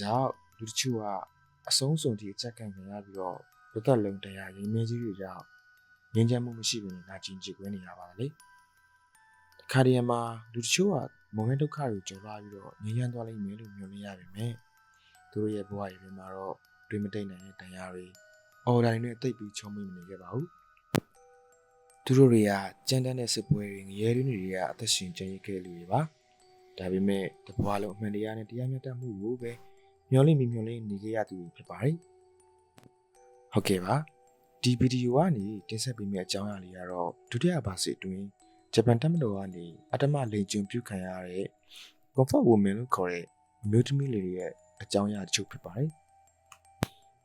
ကြောင့်လူတချို့ကအဆုံးစွန်ထိအချက်ခံခံရပြီးတော့လွတ်သက်လုံးတရားရင်မင်းကြီးတွေကြောင့်ငင်းချမ်းမှုမရှိဘဲနဲ့နာကျင်ကြည်ကွင်းနေရပါလေတခါတည်းမှာလူတချို့ကမုံရဲဒုက္ခတွေကြော်လာပြီးတော့ငြိမ်းချမ်းသွားလိမ့်မယ်လို့မျှော်လင့်ရပါမယ်သူတို့ရဲ့ဘဝရည်ထဲမှာတော့တွေးမတိတ်နိုင်တဲ့တရားတွေအော်တိုင်းတွေတိတ်ပြီးချုံမိမနေခဲ့ပါဘူးသူတို့တွေကကြမ်းတမ်းတဲ့စစ်ပွဲတွေငရဲရင်းတွေကအသက်ရှင်ကျန်ရစ်ခဲ့လူတွေပါဒါပေမဲ့တဘွားလုံးအမှန်တရားနဲ့တရားမျှတမှုကိုပဲ မျှော်လင့်ပြီးမျှော်လင့်နေကြရသူတွေဖြစ်ပါတယ်ဟုတ်ကဲ့ပါဒီဗီဒီယိုကနေတင်ဆက်ပေးမယ့်အကြောင်းအရာလေးကတော့ဒုတိယဘာစစ်အတွင်းဂျပန်တပ်မတော်ကနေအတ္တမလိန်ကျုံပြုခံရတဲ့ comfort woman လို့ခေါ်တဲ့အမျိုးသမီးလေးတွေရဲ့အကြောင်းအရာတချို့ဖြစ်ပါတယ်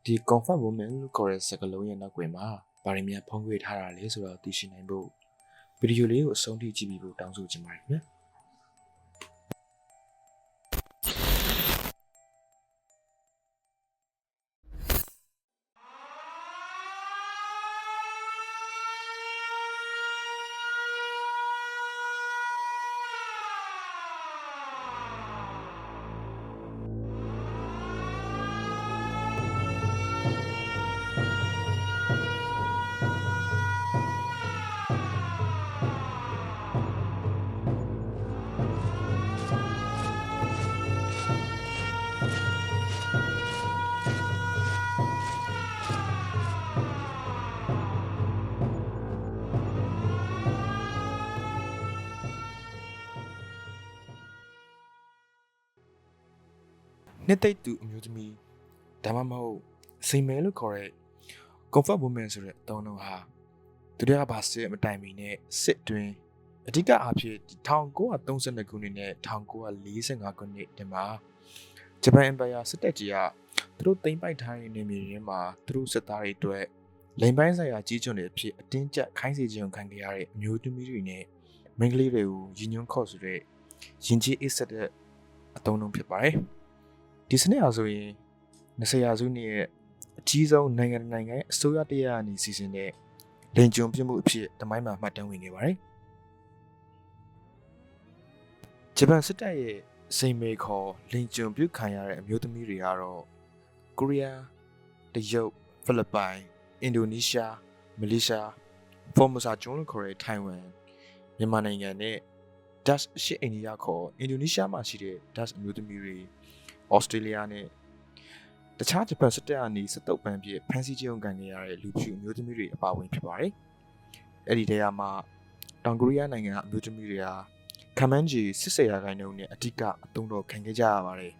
ဒီ comfort woman လို့ခေါ်တဲ့စကားလုံးရဲ့နောက်ွယ်မှာဘာတွေများဖုံးကွယ်ထားတာလဲဆိုတော့သိရှိနိုင်ဖို့ဗီဒီယိုလေးကိုအဆုံးထိကြည့်ပြီးဖို့တောင်းဆိုချင်ပါတယ်ခင်ဗျာ နှစ်သိမ့်သူအမျိုးသမီးဒါမှမဟုတ်စိန်မဲလို့ခေါ်တဲ့ comfort woman ဆိုတဲ့အသုံးလုံးဟာသူတွေကဘာစစ်မတိုင်မီနဲ့စစ်တွင်းအဓိကအားဖြင့်1932ခုနှစ်နဲ့1945ခုနှစ်တည်းမှာဂျပန်အင်ပါယာစစ်တပ်ကြီးကသူတို့သိမ်းပိုက်ထားတဲ့နေမြေတွေမှာသူတို့စစ်သားတွေအတွက်လိမ်ပိုင်းဆိုင်ရာကြီးကျွန်းတွေအဖြစ်အတင်းကျပ်ခိုင်းစေခြင်းခံခဲ့ရတဲ့အမျိုးသမီးတွေနဲ့မိန်းကလေးတွေကိုရည်ညွှန်းခေါ်ဆိုတဲ့ရင်ကြီးအစ်ဆက်တဲ့အသုံးလုံးဖြစ်ပါတယ်။ ဒီစနစ်အားဆိုရင်20ရာစုနှစ်ရဲ့အကြီးဆုံးနိုင်ငံတစ်နိုင်ငံရဲ့အစိုးရတရားအနေစီစဉ်တဲ့လိန်ကျွံပြမှုအဖြစ်တမိုင်းမှာမှတ်တမ်းဝင်နေပါတယ်။ဂျပန်စစ်တပ်ရဲ့စိန်မေခေါ်လိန်ကျွံပြုခံရတဲ့အမျိုးသမီးတွေကတော့ကိုရီးယားတရုတ်ဖိလစ်ပိုင်အင်ဒိုနီးရှားမလေးရှားဖော်မစာကျွန်းလို့ခေါ်တဲ့ထိုင်ဝမ်မြန်မာနိုင်ငံနဲ့ Dutch ရှစ်အိန္ဒိယခေါ်အင်ဒိုနီးရှားမှာရှိတဲ့ Dutch အမျိုးသမီးတွေ ဩစတြေးလျနဲ့တခြားဂျပန်စစ်တပ်အနေစစ်တုပ်ပန်းပြဖမ်းဆီးခြင်းခံခဲ့ရတဲ့လူဖြူအမျိုးသမီးတွေအပါအဝင်ဖြစ်ပါတယ်။အဲ့ဒီတည်းမှာတောင်ကိုရီးယားနိုင်ငံကအမျိုးသမီးတွေဟာခမန်းဂျီစစ်ဆေးရာခိုင်နှုန်းနဲ့အဓိကအသုံးတော်ခံခဲ့ကြရပါတယ်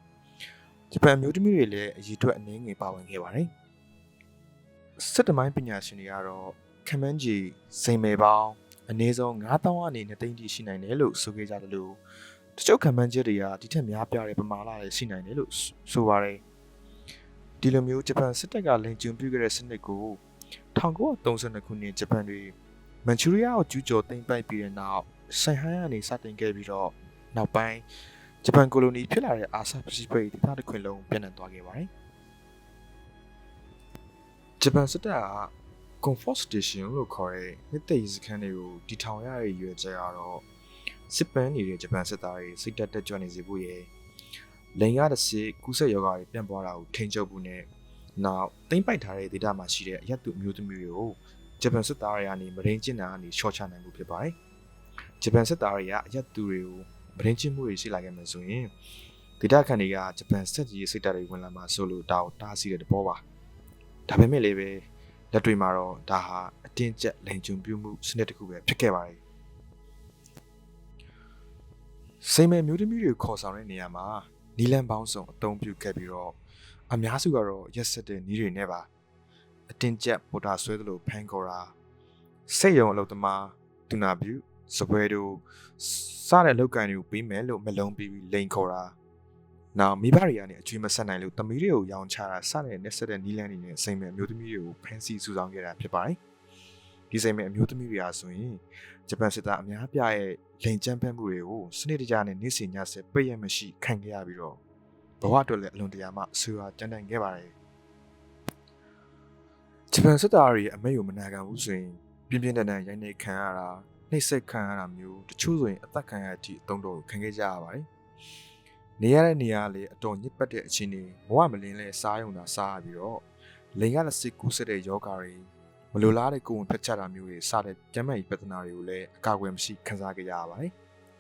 ။ဂျပန်အမျိုးသမီးတွေလည်းအရေးအတွက်အနည်းငယ်ပါဝင်ခဲ့ပါတယ်။စစ်တမိုင်းပညာရှင်တွေကတော့ခမန်းဂျီစိန်မယ်ပေါင်းအနည်းဆုံး9000ကနေ2သိန်းတိရှိနိုင်တယ်လို့ဆိုခဲ့ကြတယ်လို့ တချို့ခံမှန်းချက်တွေကဒီထက်များပြားတဲ့ပမာဏတွေရှိနိုင်တယ်လို့ဆိုပါတယ်ဒီလိုမျိုးဂျပန်စစ်တပ်ကလင်ကျုံပြုခဲ့တဲ့စနစ်ကို1932ခုနှစ်ဂျပန်တွေမန်ချူရီးယားကိုကျူးကျော်သိမ်းပိုက်ပြီးတဲ့နောက်ဆိုင်ဟိုင်းကနေစတင်ခဲ့ပြီးတော့နောက်ပိုင်းဂျပန်ကိုလိုနီဖြစ်လာတဲ့အာဆာပစိဖိတ်ဒေသတစ်ခွင်လုံးပြန့်နှံ့သွားခဲ့ပါတယ်ဂျပန်စစ်တပ်က comfort station လို့ခေါ်တဲ့နှစ်သိစခန်းတွေကိုတည်ထောင်ရတဲ့ရွယ်ချက်ကတော့ စစ်ပန်းနေတဲ့ဂျပန်စစ်သားတွေစိတ်တက်တက်ကြွနေစေဖို့ရယ်လိန်ရတဲ့စစ်ကူးစက်ရောဂါတွေပြန့်ပွားတာကိုထိန်းချုပ်ဖို့နဲ့နောက်သိမ့်ပိုက်ထားတဲ့ဒေသမှာရှိတဲ့အရက်သူမျိုးသမီးတွေကိုဂျပန်စစ်သားတွေကနေမရင်းကျင်တာကနေရှော့ချနိုင်မှုဖြစ်ပါတယ်ဂျပန်စစ်သားတွေကအရက်သူတွေကိုမရင်းကျင်မှုတွေရှိလာခဲ့မှဆိုရင်ဒေသခံတွေကဂျပန်စစ်ကြီးစိတ်တက်တွေဝင်လာမှာဆိုလို့တာကိုတားဆီးတဲ့တဘောပါဒါပေမဲ့လည်းပဲလက်တွေမှာတော့ဒါဟာအတင်းကျပ်လိန်ကျုံပြုမှုစနစ်တစ်ခုပဲဖြစ်ခဲ့ပါတယ် စိတ်မဲ့မျိုးသမီးတွေခေါ်ဆောင်တဲ့နေရာမှာနီလန်ပေါင်းစုံအသုံးပြုခဲ့ပြီးတော့အများစုကတော့ရက်ဆက်တဲ့နီးတွေနဲ့ပါအတင်းကျပ်ပေါ်တာဆွဲသလိုဖန်ခေါ်တာစိတ်ယုံအလုပ်သမားဒူနာဗျူစပွဲတို့စတဲ့လောက်ကန်တွေကိုပြီးမယ်လို့မလုံးပြီးလိန်ခေါ်တာနောက်မိဘတွေကနေအကျွေးမဆက်နိုင်လို့သမီးတွေကိုရောင်းချတာစတဲ့နဲ့ဆက်တဲ့နီလန်တွေနဲ့စိတ်မဲ့အမျိုးသမီးတွေကိုဖန်ဆီးစုဆောင်ခဲ့တာဖြစ်ပါတယ် ဒီစိတ်မဲ့အမျိုးသမီးတွေအားဆိုရင်ဂျပန်စစ်သားအများပြရဲ့လိန်ကျန်းဖက်မှုတွေကိုစနစ်တကျနဲ့နေ့စဉ်ညဆက်ပြည့်ရမရှိခံခဲ့ရပြီးတော့ဘဝအတွက်လည်းအလွန်တရာမှဆူဟာတန်တန်ခဲ့ပါတယ်ဂျပန်စစ်သားတွေအမိတ်ကိုမနာခံဘူးဆိုရင်ပြင်းပြင်းထန်ထန်ရိုက်နှိပ်ခံရတာနှိပ်စက်ခံရတာမျိုးတချို့ဆိုရင်အသက်ခံရတဲ့အထိအသုံးတော်ခံခဲ့ကြရပါတယ်နေရတဲ့နေရာလေအတော်ညစ်ပတ်တဲ့အချင်းတွေဘဝမလင်းလဲစားရုံသာစားရပြီးတော့လိန်ကလက်စစ်ကူးဆက်တဲ့ယောဂါတွေ မလိုလားတဲ့ကိုယ်ဝင်ဖက်ချတာမျိုးတွေစတဲ့ကျန်းမာရေးပြဿနာတွေကိုလည်းအကာအကွယ်မရှိခံစားကြရပါတယ်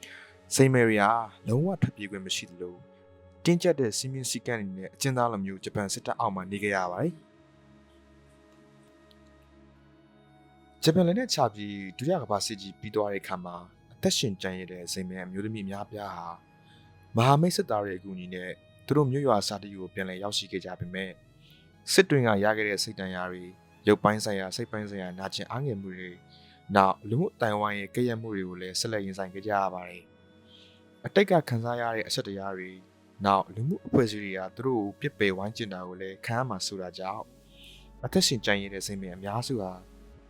။စိန်မယ်ရီယာလုံးဝထွက်ပြေးခွင့်မရှိသလိုတင်းကျပ်တဲ့စီမင်းစည်းကမ်းတွေနဲ့အကျဉ်းသားလိုမျိုးဂျပန်စစ်တပ်အောက်မှာနေကြရပါတယ်။ဂျပန်လည်းနဲ့ချပြီးဒုတိယကမ္ဘာစစ်ကြီးပြီးသွားတဲ့အခါမှာအသက်ရှင်ကျန်ရတဲ့စိန်မယ်အမျိုးသမီးများပြားဟာမဟာမိတ်စစ်သားတွေအကူအညီနဲ့သူတို့မြို့ရွာစာတီကိုပြန်လည်ရောက်ရှိခဲ့ကြပေမဲ့စစ်တွင်ကရခဲ့တဲ့စိတ်တန်ရာတွေ ရုပ်ပိုင်းဆိုင်ရာစိတ်ပိုင်းဆိုင်ရာနာကျင်အားငယ်မှုတွေနောက်လူမှုတိုင်ဝမ်ရဲ့ကြက်ရက်မှုတွေကိုလည်းဆက်လက်ရင်ဆိုင်ကြကြရပါတယ်။အတိတ်ကခံစားရတဲ့အချက်တရားတွေနောက်လူမှုအဖွဲ့အစည်းတွေကသူတို့ကိုပြစ်ပယ်ဝိုင်းကျင်တာကိုလည်းခံရမှာဆိုတာကြောင့်အသက်ရှင်ကြံရတဲ့စိတ်မြင်အများစုဟာ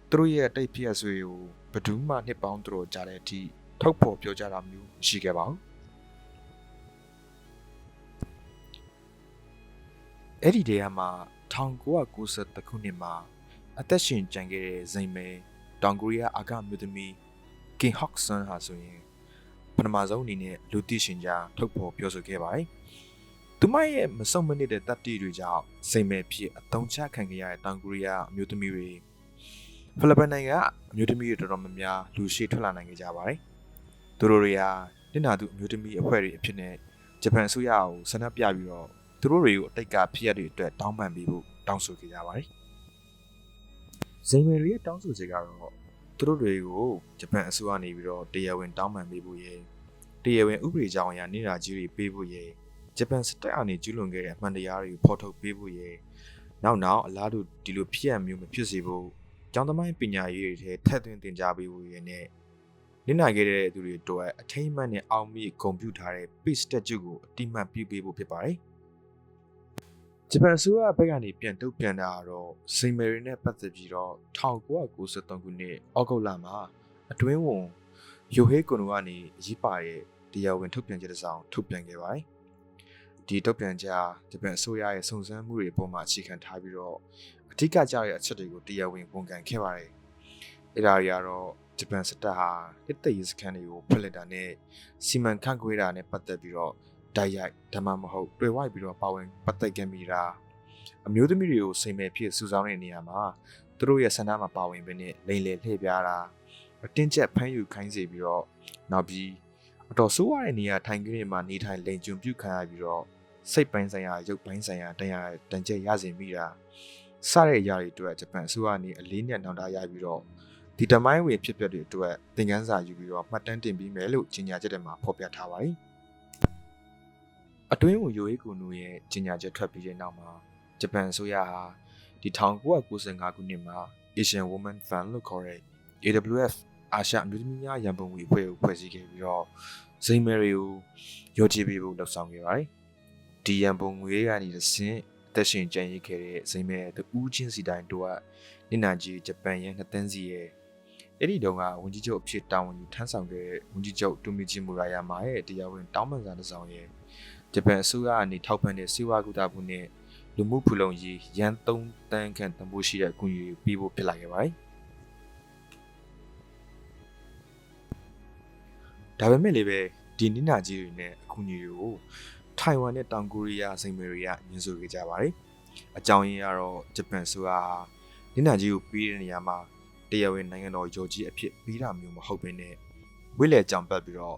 သူတို့ရဲ့အတိတ်ဖြစ်ရဆွေကိုဘယ်သူမှနှစ်ပေါင်းသူတို့ကြားတဲ့အထိထုတ်ဖော်ပြောကြတာမျိုးရှိခဲ့ပါဘူး။အဲ့ဒီတည်းကမှ1993ခုနှစ်မှာ အသက်ရှင်ကျန်ခဲ့တဲ့ဇိမ်မဲတောင်ကိုရီးယားအာကမြို့သမီးကင်ဟော့ဆန်ဟာဆိုရင်ပထမဆုံးအနေနဲ့လူသိရှင်ကြားထုတ်ဖော်ပြောဆိုခဲ့ပါတယ်။သူမရဲ့မဆုံးမနစ်တဲ့တပ်တီတွေကြောင့်ဇိမ်မဲဖြစ်အတုံးချခံခဲ့ရတဲ့တောင်ကိုရီးယားအမျိုးသမီးတွေဖိလစ်ပိုင်နိုင်ငံကအမျိုးသမီးတွေတော်တော်များများလူရှိထွက်လာနိုင်ကြပါတယ်။သူတို့တွေဟာတင်နာသူအမျိုးသမီးအဖွဲ့တွေအဖြစ်နဲ့ဂျပန်အစိုးရကိုဆန္ဒပြပြီးတော့သူတို့တွေကိုအတိတ်ကဖြစ်ရတဲ့အတွက်တောင်းပန်ပေးဖို့တောင်းဆိုခဲ့ကြပါတယ်။ ဇိမ်မယ်ရီရဲ့တောင်းဆိုချက်ကတော့သူတို့တွေကိုဂျပန်အစိုးရနေပြီးတော့တရားဝင်တောင်းပန်ပေးဖို့ရယ်တရားဝင်ဥပဒေကြောင်းအရနေတာကြီးတွေပေးဖို့ရယ်ဂျပန်စစ်တပ်အနေကျူးလွန်ခဲ့တဲ့အမှန်တရားတွေကိုဖော်ထုတ်ပေးဖို့ရယ်နောက်နောက်အလားတူဒီလိုဖြစ်ရမျိုးမဖြစ်စေဖို့ကျောင်းသမိုင်းပညာရေးတွေထက်သွင်းသင်ကြားပေးဖို့ရယ်နဲ့နင့်နာခဲ့တဲ့သူတွေအတွက်အထိမ့်မှန်နဲ့အောင်မြင်ဂုဏ်ပြုထားတဲ့ Peace Statue ကိုအတိမတ်ပြုပေးဖို့ဖြစ်ပါတယ်။ ဂျပန်အစိုးရဘက်ကနေပြန်တုတ်ပြန်တာကတော့စိန်မယ်ရီနဲ့ပတ်သက်ပြီးတော့1993ခုနှစ်ဩဂုတ်လမှာအတွင်းဝန်ယိုဟေးကွန်နိုကနေအရေးပါတဲ့တရားဝင်ထုတ်ပြန်ချက်တစ်စောင်ထုတ်ပြန်ခဲ့ပါတယ်။ဒီထုတ်ပြန်ချက်ဂျပန်အစိုးရရဲ့စုံစမ်းမှုတွေအပေါ်မှာအခြေခံထားပြီးတော့အထူးကကြတဲ့အချက်တွေကိုတရားဝင်ဝန်ခံခဲ့ပါတယ်။အဲဒါတွေကတော့ဂျပန်စစ်တပ်ဟာအစ်တရေးစခန်းတွေကိုဖွင့်လှစ်တာနဲ့စီမံခန့်ခွဲတာနဲ့ပတ်သက်ပြီးတော့ တိုက်ရိုက်ဒါမှမဟုတ်တွေ့ဝိုက်ပြီးတော့ပါဝင်ပတ်သက်ခဲ့မိတာအမျိုးသမီးတွေကိုစိန်မဲ့ဖြစ်စူဆောင်းတဲ့နေရာမှာသူတို့ရဲ့ဆန္ဒမှာပါဝင်ပြီးနဲ့လိန်လေလှည့်ပြားတာအတင်းကျပ်ဖမ်းယူခိုင်းစေပြီးတော့နောက်ပြီးအတော်ဆိုးရတဲ့နေရာထိုင်ခင်းတွေမှာနေထိုင်လိန်ကျွံပြုတ်ခံရပြီးတော့စိတ်ပိုင်းဆိုင်ရာရုပ်ပိုင်းဆိုင်ရာတရားတန်ကျက်ရစေမိတာစတဲ့အရာတွေအတွက်ဂျပန်အစိုးရအနေအလေးနဲ့နောင်တရပြီးတော့ဒီတမိုင်းဝင်ဖြစ်ပျက်တွေအတွက်သင်ခန်းစာယူပြီးတော့မှတ်တမ်းတင်ပြီးမယ်လို့ကြေညာချက်ထဲမှာဖော်ပြထားပါတယ်။ အတွင်းကိုယိုအေကူနူရဲ့ကြီးညာချက်ထွက်ပြီးတဲ့နောက်မှာဂျပန်အစိုးရဟာဒီ1995ခုနှစ်မှာ Asian Women Fund လို့ခေါ်တဲ့ AWF အာရှအမျိုးသမီးများရန်ပုံငွေအဖွဲ့ကိုဖွဲ့စည်းခဲ့ပြီးတော့ဇိမ်မယ်တွေကိုရောချပေးဖို့လှုံ့ဆော်ခဲ့ပါတယ်။ဒီရန်ပုံငွေကနေတစ်ဆင့်အသက်ရှင်ကျန်ရစ်ခဲ့တဲ့ဇိမ်မယ်တူးချင်းစီတိုင်းတို့ကနိနာကြီးဂျပန်ရဲ့နှစ်သန်းစီရဲ့အဲ့ဒီတုန်းကဝန်ကြီးချုပ်အဖြစ်တာဝန်ယူထမ်းဆောင်ခဲ့တဲ့ဝန်ကြီးချုပ်တူမီဂျီမူရာယာမာရဲ့တရားဝင်တောင်းပန်စာတစ်စောင်ရဲ့ ဂျပန်အစိုးရအနေထောက်ပံ့တဲ့စေဝါကူတာမှုနဲ့လူမှုဖူလုံရေးရန်3တန်းခန့်တန်ဖိုးရှိတဲ့အကူအညီပေးဖို့ဖြစ်လာခဲ့ပါတယ်။ဒါပေမဲ့လည်းပဲဒီနိနာကြီးတွေနဲ့အကူအညီတွေကိုထိုင်ဝမ်နဲ့တောင်ကိုရီးယားစိန်မေရီကညှင်းဆိုခဲ့ကြပါတယ်။အကြောင်းရင်းကတော့ဂျပန်ဆိုဟာနိနာကြီးကိုပေးတဲ့နေရာမှာတရားဝင်နိုင်ငံတော်ယုံကြည်အဖြစ်ပေးတာမျိုးမဟုတ်ဘဲနဲ့ဝိလေကြောင်ပတ်ပြီးတော့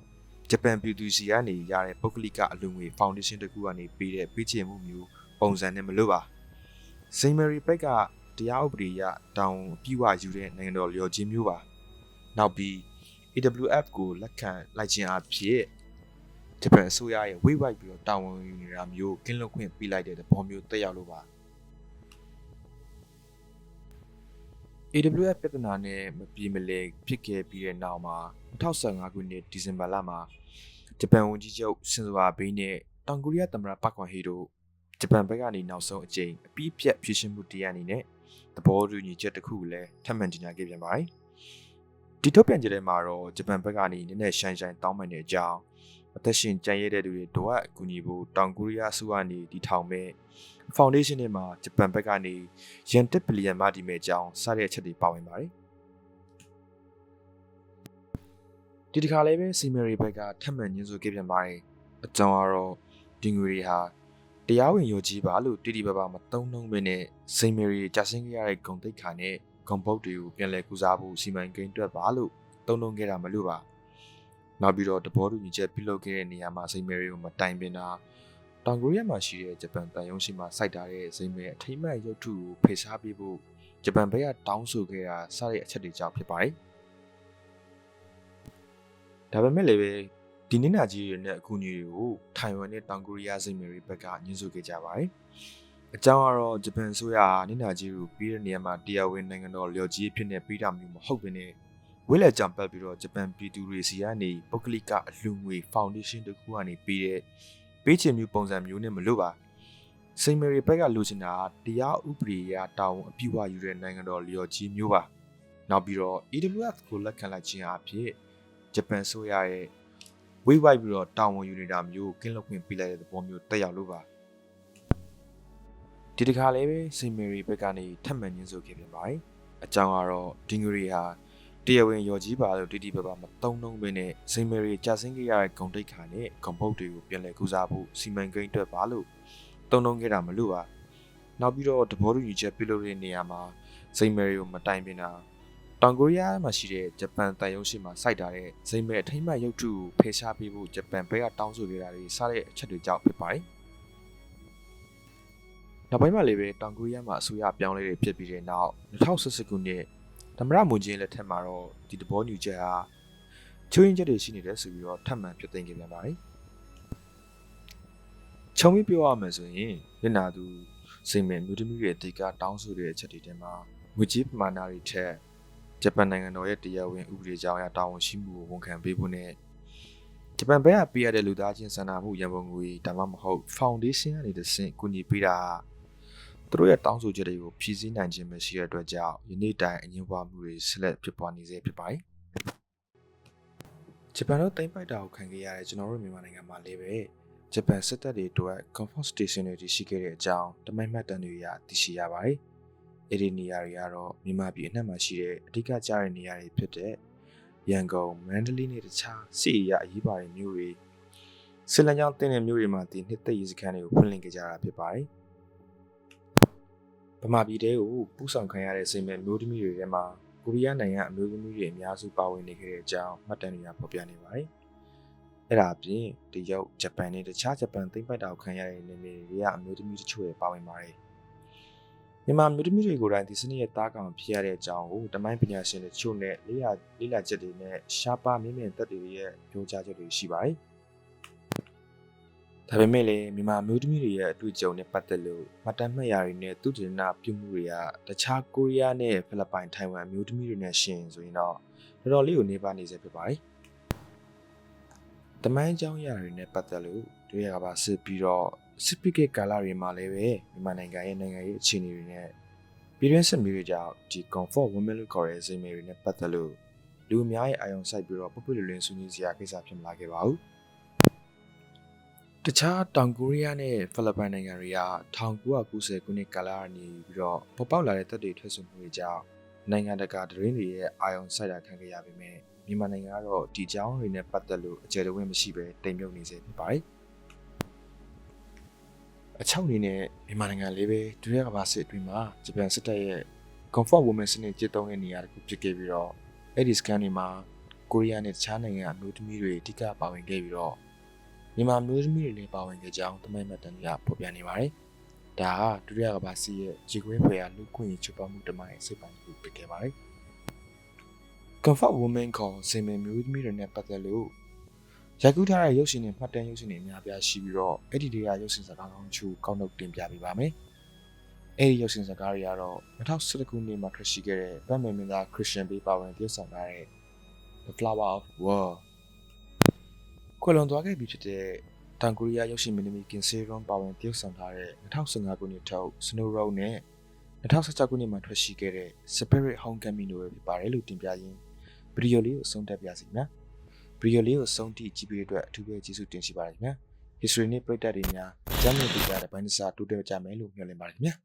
ဂျပန်ပြည်သူစီကနေရတဲ့ပုဂ္ဂလိကအလူငွေဖောင်ဒေးရှင်းတစ်ခုကနေပေးတဲ့ပေးချေမှုမျိုးပုံစံနဲ့မလို့ပါစိန်မရီဘက်ကတရားဥပဒေအရတောင်းအပြည့်ဝယူတဲ့နိုင်ငံတော်လျော်ခြင်းမျိုးပါနောက်ပြီး AWF ကိုလက်ခံလိုက်ခြင်းအဖြစ်ဂျပန်အစိုးရရဲ့ဝိဝိုက်ပြီးတော့တာဝန်ယူနေတာမျိုးကင်းလွတ်ခွင့်ပေးလိုက်တဲ့သဘောမျိုးတက်ရောက်လို့ပါ AWF ပြဿနာနဲ့မပြေမလည်ဖြစ်ခဲ့ပြီးတဲ့နောက်မှာ2015ခုနှစ်ဒီဇင်ဘာလမှာဂျပန်ဝန်ကြီးချုပ်ရှင်ဇိုအာဘေးနဲ့တောင်ကိုရီးယားသမ္မတပါကွန်ဟီတို့ဂျပန်ဘက်ကနေနောက်ဆုံးအကြိမ်အပြီးပြတ်ဖြည့်ရှင်းမှုတရားအနေနဲ့သဘောတူညီချက်တစ်ခုလည်းထပ်မံကြေညာခဲ့ပြန်ပါတယ်။ဒီထုတ်ပြန်ချက်ထဲမှာတော့ဂျပန်ဘက်ကနေနည်းနည်းရှိုင်းရှိုင်းတောင်းပန်တဲ့အကြောင်း အသက်ရှင်ကြံရတဲ့သူတွေတို့အကူအညီဖို့တောင်ကိုရီးယားအစိုးရနေတည်ထောင်မဲ့ဖောင်ဒေးရှင်းထဲမှာဂျပန်ဘက်ကနေရန်1ဘီလီယံမှဒီမဲ့အကြောင်းစတဲ့အချက်တွေပါဝင်ပါတယ်။ဒီတစ်ခါလည်းပဲစီမရီဘက်ကထပ်မံညှင်းဆိုခဲ့ပြန်ပါတယ်အကြောင်းကတော့ဒီငွေတွေဟာတရားဝင်ယုံကြည်ပါလို့တိတိပပမသုံးနှုံးမင်းနဲ့စိန်မေရီကြာဆင်းခဲ့ရတဲ့ဂုံတိတ်ခါနဲ့ဂုံပုတ်တွေကိုပြန်လည်ကုစားဖို့စီမံကိန်းတွက်ပါလို့သုံးနှုံးခဲ့တာမလို့ပါ နောက်ပြီးတော့တဘောတူညီချက်ပြုလုပ်ခဲ့တဲ့နေရာမှာစိန်မေရီကိုမတိုင်ပင်တာတောင်ကိုရီးယားမှာရှိတဲ့ဂျပန်တန်ယုံရှိမှာစိုက်ထားတဲ့စိန်မေအထိမ့်မဲ့ရုပ်ထုကိုဖေရှားပေးဖို့ဂျပန်ဘက်ကတောင်းဆိုခဲ့တာစတဲ့အချက်တွေကြောင့်ဖြစ်ပါတယ်ဒါပေမဲ့လည်းပဲဒီနင်းနာကြီးတွေနဲ့အကူအညီတွေကိုထိုင်ဝမ်နဲ့တောင်ကိုရီးယားစိတ်မေရီဘက်ကညှင်းဆိုခဲ့ကြပါတယ်။အကြောင်းကတော့ဂျပန်ဆိုရနင်းနာကြီးကိုပြီးတဲ့နေရာမှာတရားဝင်နိုင်ငံတော်လျော်ကြီးဖြစ်နေပြီးတာမျိုးမဟုတ်ဘဲနဲ့ ဝိလက်ကြံပတ်ပြီးတော့ဂျပန်ပြည်သူတွေစီကနေပုဂ္ဂလိကအလှူငွေဖောင်ဒေးရှင်းတစ်ခုကနေပြီးတဲ့ပေးချင်မျိုးပုံစံမျိုးနဲ့မလို့ပါ။စိတ်မေရီဘက်ကလိုချင်တာတရားဥပဒေအရတာဝန်အပြည့်အဝယူတဲ့နိုင်ငံတော်လျော်ကြီးမျိုးပါ။နောက်ပြီးတော့ EWF ကိုလက်ခံလိုက်ခြင်းအဖြစ်ဂျပန်ဆိုရရဲ့ဝိဝိုက်ပြီးတော့တာဝန်ယူနေတာမျိုးကင်းလွတ်ခွင့်ပေးလိုက်တဲ့သဘောမျိုးတက်ရောက်လို့ပါဒီတခါလည်းပဲစိန်မေရီဘက်ကနေထပ်မံညှင်းဆိုခဲ့ပြန်ပါတယ်အကြောင်းကတော့ဒီငွေတွေဟာ တရားဝင်ရော်ကြီးပါလို့တိတိပပမတုံးတုံးပဲနဲ့စိန်မေရီကြာဆင်းခဲ့ရတဲ့ဂုံတိတ်ခါနဲ့ဂုံပုတ်တွေကိုပြန်လည်ကုစားဖို့စီမံကိန်းအတွက်ပါလို့တုံးတုံးခဲ့တာမလို့ပါနောက်ပြီးတော့တဘောတူညီချက်ပြုလုပ်တဲ့နေရာမှာစိန်မေရီကိုမတိုင်ပင်တာတောင်ကိုရီးယားမှာရှိတဲ့ဂျပန်တန်ယုံရှိမှာစိုက်ထားတဲ့ဇိမ်မဲအထိမ့်မှရုပ်ထုကိုဖယ်ရှားပေးဖို့ဂျပန်ဘက်ကတောင်းဆိုခဲ့တာတွေစတဲ့အချက်တွေကြောင့်ဖြစ်ပါတယ်။နောက်ပိုင်းမှာလည်းပဲတောင်ကိုရီးယားမှာအစိုးရပြောင်းလဲတွေဖြစ်ပြီးတဲ့နောက်2018ခုနှစ် သမရမွန်ဂျင်းလက်ထက်မှာတော့ဒီတဘောညူချက်ဟာချိုးရင်ချက်တွေရှိနေတယ်ဆိုပြီးတော့ထပ်မံပြသိမ်းခဲ့ပြန်ပါတယ်။ခြုံပြီးပြောရမယ်ဆိုရင်ညနာသူစိမ်မဲမျိုးသမီးတွေအတိတ်ကတောင်းဆိုတဲ့အချက်တွေထဲမှာငွေကြေးပမာဏတွေထက်ဂျပန်နိုင်ငံတော်ရဲ့တရားဝင်ဥပဒေကြောင်းအရတာဝန်ရှိမှုကိုဝန်ခံပေးဖို့နဲ့ဂျပန်ဘက်ကပေးရတဲ့လူသားချင်းစာနာမှုရန်ပုံငွေဒါမှမဟုတ် foundation ကနေတဆင့်ကူညီပေးတာ သူတို့ရဲ့တောင်းဆိုချက်တွေကိုဖြည့်ဆည်းနိုင်ခြင်းမရှိတဲ့အတွက်ကြောင့်ယနေ့တိုင်အငြင်းပွားမှုတွေဆက်လက်ဖြစ်ပွားနေစေဖြစ်ပါတယ်ဂျပန်တို့တိမ့်ပိုက်တာကိုခံခဲ့ရတဲ့ကျွန်တော်တို့မြန်မာနိုင်ငံမှာလည်းပဲဂျပန်စစ်တပ်တွေအတွက် comfort station တွေရှိခဲ့တဲ့အကြောင်းတမိုင်းမှတ်တမ်းတွေအရသိရှိရပါတယ်။အဲ့ဒီနေရာတွေကတော့မြန်မာပြည်အနှံ့မှာရှိတဲ့အဓိကကျတဲ့နေရာတွေဖြစ်တဲ့ရန်ကုန်မန္တလေးနဲ့တခြားစီရအရေးပါတဲ့မြို့တွေဆလန်ကြောင်းတင်းတဲ့မြို့တွေမှာဒီနှစ်သက်ရေးစခန်းတွေကိုဖွင့်လှစ်ကြတာဖြစ်ပါတယ် ဗမာပြည်တဲကိုပူဆောင်ခံရတဲ့စိတ်မဲ့မျိုးသမီးတွေထဲမှာကိုရီးယားနိုင်ငံအမျိုးသမီးတွေအများစုပါဝင်နေခဲ့တဲ့အကြောင်းမှတ်တမ်းတွေကဖော်ပြနေပါတယ်အဲ့ဒါအပြင်တရုတ်ဂျပန်နဲ့တခြားဂျပန်သိမ့်ပိုက်တာကိုခံရတဲ့နေနေတွေကအမျိုးသမီးတချို့တွေပါဝင်ပါတယ်မြန်မာမျိုးသမီးတွေကိုယ်တိုင်ဒီစနစ်ရဲ့တားကောင်ဖြစ်ရတဲ့အကြောင်းကိုတမိုင်းပညာရှင်တွေချို့နဲ့လေးလာလေးလာချက်တွေနဲ့ရှားပါမြင့်မြင့်သက်တွေရဲ့ပြောကြားချက်တွေရှိပါတယ်။ ဒါပေမဲ့လည်းမြန်မာမျိုးသမီးတွေရဲ့အတွေ့အကြုံနဲ့ပတ်သက်လို့မှတ်တမ်းမှတ်ရာတွေနဲ့သူတည်နာပြုမှုတွေကတခြားကိုရီးယားနဲ့ဖိလစ်ပိုင်ထိုင်ဝမ်မျိုးသမီးတွေနဲ့ရှင်ဆိုရင်တော့တော်တော်လေးကိုနေပါနေစေဖြစ်ပါတယ်။တမိုင်းကြောင်းရာတွေနဲ့ပတ်သက်လို့တွေ့ရပါစစ်ပြီးတော့စစ်ပစ်ကကာလတွေမှာလည်းပဲမြန်မာနိုင်ငံရဲ့နိုင်ငံရေးအခြေအနေတွေနဲ့ပြည်တွင်းစစ်မျိုးတွေကြောင့်ဒီ comfort women လို့ခေါ်တဲ့ဇိမ်မေတွေနဲ့ပတ်သက်လို့လူအများရဲ့အာရုံစိုက်ပြီးတော့ပုပ်ပွလွင်ဆွေးနွေးစရာကိစ္စဖြစ်မလာခဲ့ပါဘူး။ တခြားတောင်ကိုရီးယားနဲ့ဖိလစ်ပိုင်နိုင်ငံတွေက1990ခုနှစ်ကာလကနေပြီးတော့ပေါ်ပေါက်လာတဲ့တပ်တွေထွက်ဆိုမှုတွေကြောင့်နိုင်ငံတကာသတင်းတွေရဲ့အာရုံစိုက်တာခံခဲ့ရပေမဲ့မြန်မာနိုင်ငံကတော့ဒီကြောင်းတွေနဲ့ပတ်သက်လို့အကြံတော်ဝင်မရှိဘဲတိမ်မြုပ်နေစေဖြစ်ပါတယ်။အချောက်အနေနဲ့မြန်မာနိုင်ငံလေးပဲဒုတိယကမ္ဘာစစ်အတွင်းမှာဂျပန်စစ်တပ်ရဲ့ comfort women စနစ်ကျင့်သုံးတဲ့နေရာတစ်ခုဖြစ်ခဲ့ပြီးတော့အဲ့ဒီစကန်တွေမှာကိုရီးယားနဲ့တခြားနိုင်ငံအမျိုးသမီးတွေအဓိကပါဝင်ခဲ့ပြီးတော့ မြန်မာမျိုးသမီးတွေလည်းပါဝင်ခဲ့ကြောင်းတမိုင်းမှတ်တမ်းတွေကဖော်ပြနေပါတယ်။ဒါဟာဒုတိယကမ္ဘာစစ်ရဲ့ဂျီကွေးဖွယ်ရာလူခွင့်ရေးချုပ်ပတ်မှုတမိုင်းစိတ်ပိုင်းတစ်ခုဖြစ်ခဲ့ပါတယ်။ comfort women ခေါ်စင်မမျိုးသမီးတွေနဲ့ပတ်သက်လို့ရိုက်ကူးထားတဲ့ရုပ်ရှင်တွေမှတ်တမ်းရုပ်ရှင်တွေအများပြားရှိပြီးတော့အဲ့ဒီတွေကရုပ်ရှင်စကားကောင်းချို့ကောက်နှုတ်တင်ပြပေးပါမယ်။အဲ့ဒီရုပ်ရှင်စကားတွေကတော့2019ခုနှစ်မှာခရရှိခဲ့တဲ့ဗတ်မယ်မင်းသား Christian Bale ပါဝင်တရုပ်ဆောင်ထားတဲ့ The Flower of War ခွေလွန်သွားခဲ့ပြီဖြစ်တဲ့တန်ကိုရီးယားရုပ်ရှင်မင်းသမီးကင်ဆေရွန်ပါဝင်တရုပ်ဆောင်ထားတဲ့2015ခုနှစ်ထုတ် Snow Road နဲ့2016ခုနှစ်မှာထွက်ရှိခဲ့တဲ့ Spirit Homecoming တို့ပဲဖြစ်ပါတယ်လို့တင်ပြရင်းဗီဒီယိုလေးကိုဆုံးဖြတ်ပြစီနော်။ဗီဒီယိုလေးကိုစုံထိကြည့်ပေးတဲ့အတွက်အထူးပဲကျေးဇူးတင်ရှိပါတယ်ခင်ဗျာ history နဲ့ပြည့်တတ်တွေများကျမ်းမြင့်ပြကြတဲ့ဘိုင်းစာတိုးတက်ကြမယ်လို့မျှော်လင့်ပါတယ်ခင်ဗျာ